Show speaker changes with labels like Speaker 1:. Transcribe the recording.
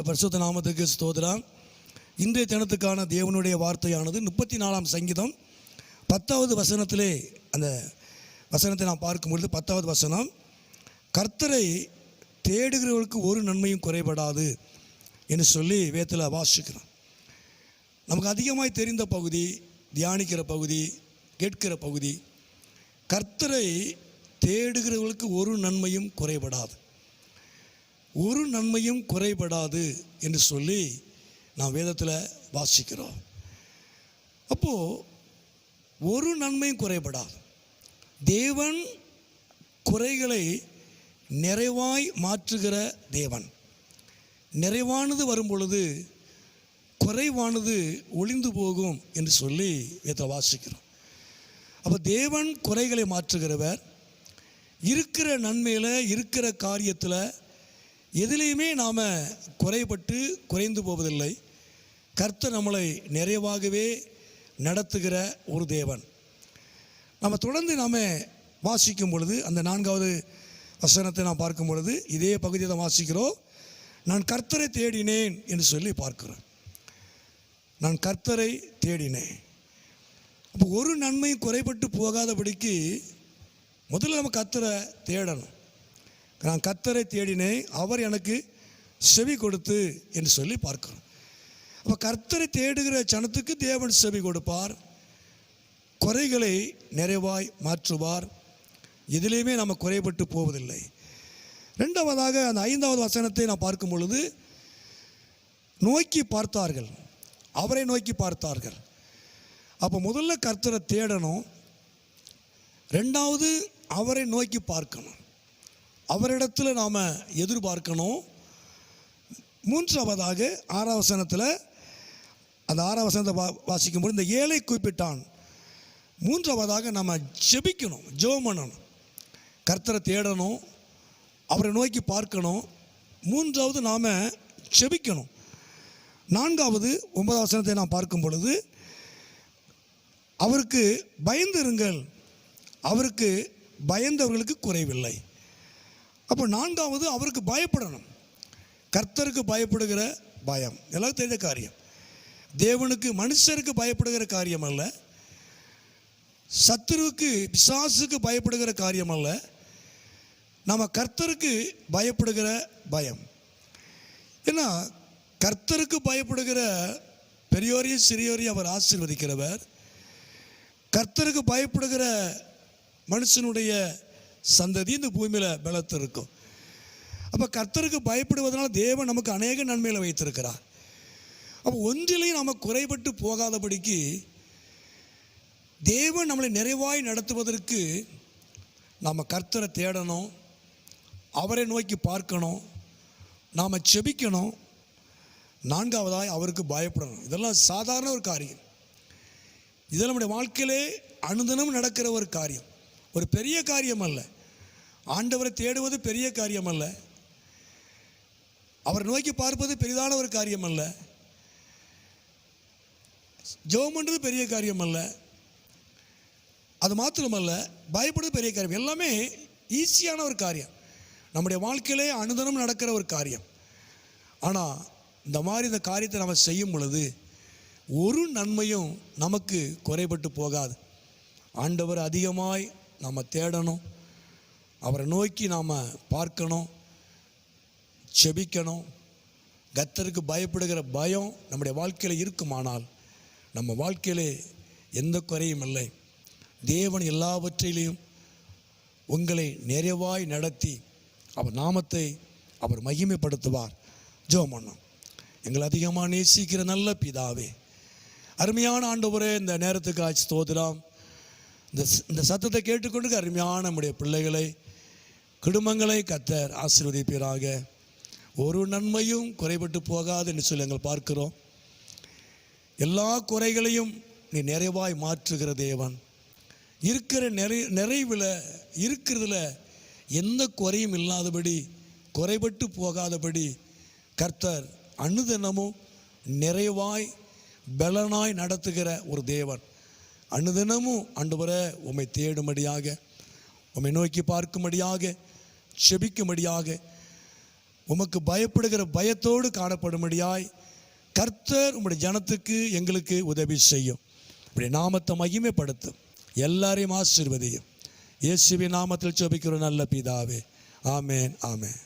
Speaker 1: பரிசுத்த நாமத்துக்கு ஸ்தோத்திரம். இன்றைய தினத்துக்கான தேவனுடைய வார்த்தையானது முப்பத்தி நாலாம் சங்கீதம் பத்தாவது வசனத்திலே அந்த வசனத்தை நாம் பார்க்கும்பொழுது பத்தாவது வசனம் கர்த்தரை தேடுகிறவர்களுக்கு ஒரு நன்மையும் குறைபடாது என்று சொல்லி வேத்தில் வாசிக்கிறோம். நமக்கு அதிகமாய் தெரிந்த பகுதி தியானிக்கிற பகுதி கேட்கிற பகுதி கர்த்தரை தேடுகிறவர்களுக்கு ஒரு நன்மையும் குறைபடாது ஒரு நன்மையும் குறைபடாது என்று சொல்லி நாம் வேதத்தில் வாசிக்கிறோம். அப்போது ஒரு நன்மையும் குறைபடாது. தேவன் குறைகளை நிறைவாய் மாற்றுகிற தேவன். நிறைவானது வரும் பொழுது குறைவானது ஒளிந்து போகும் என்று சொல்லி வேதத்தை வாசிக்கிறோம். அப்போ தேவன் குறைகளை மாற்றுகிறவர் இருக்கிற நன்மையில் இருக்கிற காரியத்தில் எதிலையுமே நாம் குறைபட்டு குறைந்து போவதில்லை. கர்த்தர் நம்மளை நிறைவாகவே நடத்துகிற ஒரு தேவன். நம்ம தொடர்ந்து நாம் வாசிக்கும் பொழுது அந்த நான்காவது வசனத்தை நாம் பார்க்கும் பொழுது இதே பகுதியை தான் வாசிக்கிறோம். நான் கர்த்தரை தேடினேன் என்று சொல்லி பார்க்கிறோம். நான் கர்த்தரை தேடினேன். அப்போ ஒரு நன்மையும் குறைபட்டு போகாதபடிக்கு முதல்ல நம்ம கர்த்தரை தேடணும். நான் கர்த்தரை தேடினேன் அவர் எனக்கு செவி கொடுத்து என்று சொல்லி பார்க்கிறோம். அப்போ கர்த்தரை தேடுகிற ஜனத்துக்கு தேவன் செவி கொடுப்பார். குறைகளை நிறைவாய் மாற்றுவார். எதிலையுமே நம்ம குறைபட்டு போவதில்லை. ரெண்டாவதாக அந்த ஐந்தாவது வசனத்தை நான் பார்க்கும் பொழுது நோக்கி பார்த்தார்கள். அவரை நோக்கி பார்த்தார்கள். அப்போ முதல்ல கர்த்தரை தேடணும். ரெண்டாவது அவரை நோக்கி பார்க்கணும். அவரிடத்தில் நாம் எதிர்பார்க்கணும். மூன்றாவதாக ஆறாவசனத்தில் அந்த ஆறாவசனத்தை வா வாசிக்கும்போது இந்த ஏழை குறிப்பிட்டான். மூன்றாவதாக நம்ம ஜெபிக்கணும் ஜெபம் பண்ணணும். கர்த்தரை தேடணும் அவரை நோக்கி பார்க்கணும். மூன்றாவது நாம் செபிக்கணும் நான்காவது ஒன்பதாம் வசனத்தை நாம் பார்க்கும் பொழுது அவருக்கு பயந்திருங்கள். அவருக்கு பயந்தவர்களுக்கு குறைவில்லை. அப்போ நான்காவது அவருக்கு பயப்படணும். கர்த்தருக்கு பயப்படுகிற பயம். எல்லாம் தெரிஞ்ச காரியம். தேவனுக்கு மனுஷருக்கு பயப்படுகிற காரியம் அல்ல. சத்துருவுக்கு பிசாசுக்கு பயப்படுகிற காரியம் அல்ல. நம்ம கர்த்தருக்கு பயப்படுகிற பயம். ஏன்னா கர்த்தருக்கு பயப்படுகிற பெரியோரையும் சிறியோரையும் அவர் ஆசீர்வதிக்கிறவர். கர்த்தருக்கு பயப்படுகிற மனுஷனுடைய சந்ததி இந்த பூமியில் பலத்து இருக்கும் அப்போ கர்த்தருக்கு பயப்படுவதனால தேவன் நமக்கு அநேக நன்மைகளை வைத்திருக்கிறார். அப்போ ஒன்றிலையும் நம்ம குறைபட்டு போகாதபடிக்கு தேவன் நம்மளை நிறைவாய் நடத்துவதற்கு நாம் கர்த்தரை தேடணும் அவரை நோக்கி பார்க்கணும் நாம் செபிக்கணும் நான்காவதாய் அவருக்கு பயப்படணும். இதெல்லாம் சாதாரண ஒரு காரியம். இது நம்முடைய வாழ்க்கையிலே அனுதினம் நடக்கிற ஒரு காரியம். ஒரு பெரிய காரியம் அல்ல ஆண்டவரை தேடுவது பெரிய காரியம் அல்ல அவரை நோக்கி பார்ப்பது பெரிதான ஒரு காரியம் அல்ல ஜெபம் பெரிய காரியம் அல்ல அது மாத்திரமல்ல பயப்படுறது பெரிய காரியம். எல்லாமே ஈஸியான ஒரு காரியம். நம்முடைய வாழ்க்கையிலே அனுதனம் நடக்கிற ஒரு காரியம். ஆனால் இந்த மாதிரி இந்த காரியத்தை நம்ம செய்யும் பொழுது ஒரு நன்மையும் நமக்கு குறைபட்டு போகாது. ஆண்டவர் அதிகமாய் நாம் தேடணும். அவரை நோக்கி நாம் பார்க்கணும். செபிக்கணும். கத்தருக்கு பயப்படுகிற பயம் நம்முடைய வாழ்க்கையில் இருக்குமானால் நம்ம வாழ்க்கையிலே எந்த குறையும் இல்லை. தேவன் எல்லாவற்றிலையும் உங்களை நிறைவாய் நடத்தி அவர் நாமத்தை அவர் மகிமைப்படுத்துவார். ஜெபம் பண்ணோம் எங்களை அதிகமாக நேசிக்கிற நல்ல பிதாவே. அருமையான ஆண்டவரே இந்த நேரத்துக்கு ஆச்சு தோதுலாம் இந்த இந்த சத்தத்தை கேட்டுக்கொண்டு அருமையான நம்முடைய பிள்ளைகளை குடும்பங்களை கத்தர் ஆசீர்வதிப்பீராக. ஒரு நன்மையும் குறைபட்டு போகாது என்று சொல்லி நாங்கள் பார்க்கிறோம். எல்லா குறைகளையும் நீ நிறைவாய் மாற்றுகிற தேவன். இருக்கிற நிறை நிறைவில் இருக்கிறதுல எந்த குறையும் இல்லாதபடி குறைபட்டு போகாதபடி கர்த்தர் அனுதினமும் நிறைவாய் பலனாய் நடத்துகிற ஒரு தேவன். அனுதினமும் ஆண்டவரே உம்மை தேடும்படியாக உம்மை நோக்கி பார்க்கும்படியாக செபிக்கும்படியாக உமக்கு பயப்படுகிற பயத்தோடு காணப்படும்படியாய் கர்த்தர் உம்முடைய ஜனத்துக்கு எங்களுக்கு உதவி செய்யும். இப்படி நாமத்தை மகிமைப்படுத்தும் எல்லாரையும் ஆசீர்வதியும். இயேசுவின் நாமத்தில் செபிக்கிற நல்ல பிதாவே. ஆமேன் ஆமேன்.